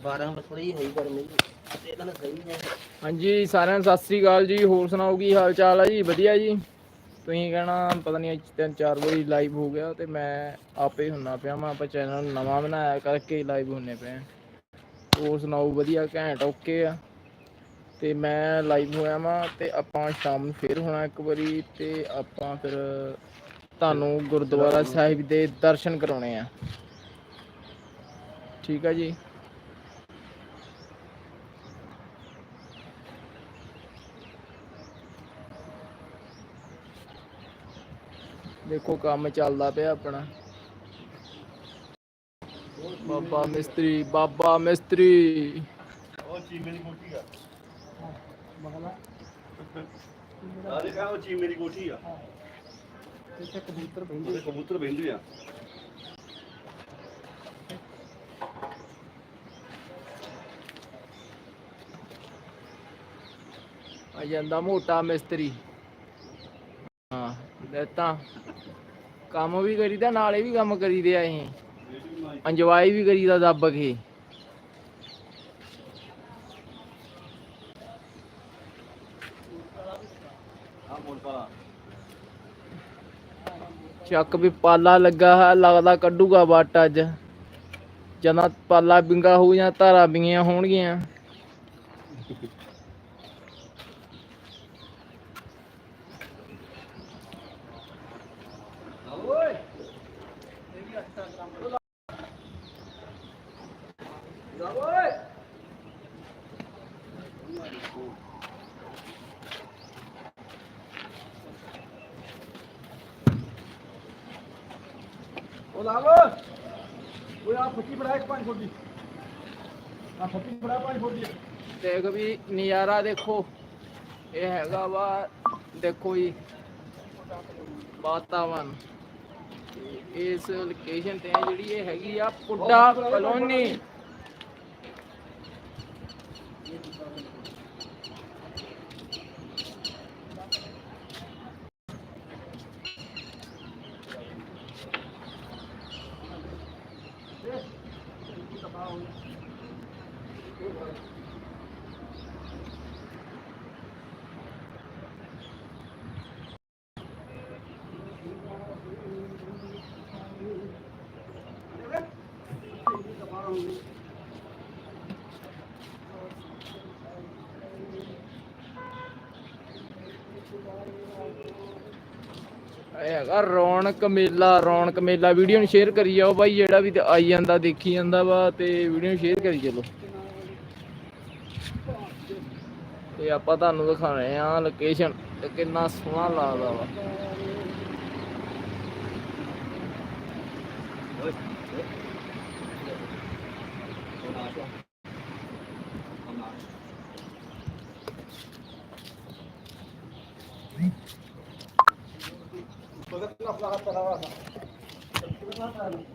12 ਵਜੇ ਥੋੜੀ ਹੋਈ ਗਰਮੀ ਤੇ ਇਹਨਾਂ ਸਹੀ ਹੈ। ਹਾਂਜੀ, ਸਾਰਿਆਂ ਨੂੰ ਸਤਿ ਸ੍ਰੀ ਅਕਾਲ ਜੀ। ਹੋਰ ਸੁਣਾਓ ਕੀ ਹਾਲ ਚਾਲ ਆ ਜੀ? ਵਧੀਆ ਜੀ। ਤੁਸੀਂ ਕਹਿਣਾ, ਪਤਾ ਨਹੀਂ ਅੱਜ ਤਿੰਨ ਚਾਰ ਵਾਰੀ ਲਾਈਵ ਹੋ ਗਿਆ ਤੇ ਮੈਂ ਆਪੇ ਹੁੰਨਾ ਪਿਆ ਮੈਂ ਆਪਾਂ ਚੈਨਲ ਨਵਾਂ ਬਣਾਇਆ ਕਰਕੇ ਲਾਈਵ ਹੁੰਨੇ ਪਏ ਹੋਰ ਸੁਣਾਓ, ਵਧੀਆ, ਘੈਂਟ ਓਕੇ ਆ। ਤੇ ਮੈਂ ਲਾਈਵ ਹੋਇਆ ਵਾਂ ਤੇ ਆਪਾਂ ਸ਼ਾਮ ਨੂੰ ਫੇਰ ਹੋਣਾ ਇੱਕ ਵਾਰੀ ਤੇ ਆਪਾਂ ਫਿਰ ਤੁਹਾਨੂੰ ਗੁਰਦੁਆਰਾ ਸਾਹਿਬ ਦੇ ਦਰਸ਼ਨ ਕਰਾਉਣੇ ਆ। ਠੀਕ ਆ ਜੀ? ਦੇਖੋ ਕੰਮ ਚੱਲਦਾ ਪਿਆ ਆਪਣਾ। ਬਾਬਾ ਮਿਸਤਰੀ ਬਾਬਾ ਮਿਸਤਰੀ। ਉਹ ਚੀਮੇ ਦੀ ਕੋਠੀ ਆ। ਆ ਦੇਖਾ ਉਹ ਚੀਮੇ ਦੀ ਕੋਠੀ ਆ। ਇੱਥੇ ਕਬੂਤਰ ਉਹਦੇ ਕਬੂਤਰ ਬਹਿੰਦੇ ਆ। ਆ ਜਾਂਦਾ ਮੋਟਾ ਮਿਸਤਰੀ। ਹਾਂ। ਲੈਤਾ ਕੰਮ ਵੀ ਕਰੀਦਾ, ਨਾਲੇ ਵੀ ਕੰਮ ਕਰੀਦੇ ਆ ਅਸੀਂ ਇੰਜੋਏ ਵੀ ਕਰੀਦਾ ਦੱਬ ਕੇ। ਚੱਕ ਵੀ ਪਾਲਾ ਲੱਗਾ ਹੈ, ਲੱਗਦਾ ਕੱਢੂਗਾ ਵੱਟ ਅੱਜ। ਜਦੋਂ ਪਾਲਾ ਬਿੰਗਾ ਹੋਊ ਜਾਂ ਧਾਰਾ ਬਿੰਗੀਆਂ ਹੋਣਗੀਆਂ। ਉਹ ਲਾਵ ਉਹ ਆ ਫੱਟੀ ਬੜਾ ਇੱਕ ਪੰਜ ਫੁੱਟ। ਦੀ ਆ ਫੱਟੀ ਬੜਾ ਪੰਜ ਫੁੱਟ। ਦੀ ਦੇਖ ਵੀ ਨਜ਼ਾਰਾ ਦੇਖੋ। ਇਹ ਹੈਗਾ ਵਾ ਦੇਖੋ ਜੀ ਵਾਤਾਵਰਨ। ਇਸ ਲੋਕੇਸ਼ਨ ਤੇ ਜਿਹੜੀ ਇਹ ਹੈਗੀ ਆ ਪੁੱਡਾ ਕਲੋਨੀ। Paulo. ਇਹ ਹੈਗਾ, ਰੌਣਕ ਮੇਲਾ ਰੌਣਕ ਮੇਲਾ। ਵੀਡੀਓ ਨੂੰ ਸ਼ੇਅਰ ਕਰੀ ਜਾਓ ਬਾਈ, ਜਿਹੜਾ ਵੀ ਆਈ ਜਾਂਦਾ, ਦੇਖੀ ਜਾਂਦਾ ਵਾ, ਤੇ ਵੀਡੀਓ ਨੂੰ ਸ਼ੇਅਰ ਕਰੀ ਚਲੋ। ਤੇ ਆਪਾਂ ਤੁਹਾਨੂੰ ਦਿਖਾ ਰਹੇ ਆ ਲੋਕੇਸ਼ਨ ਤੇ ਕਿੰਨਾ ਸੋਹਣਾ ਲੱਗਦਾ ਵਾ। ਉਹਦਾ ਕਿੰਨਾ Продолжение следует...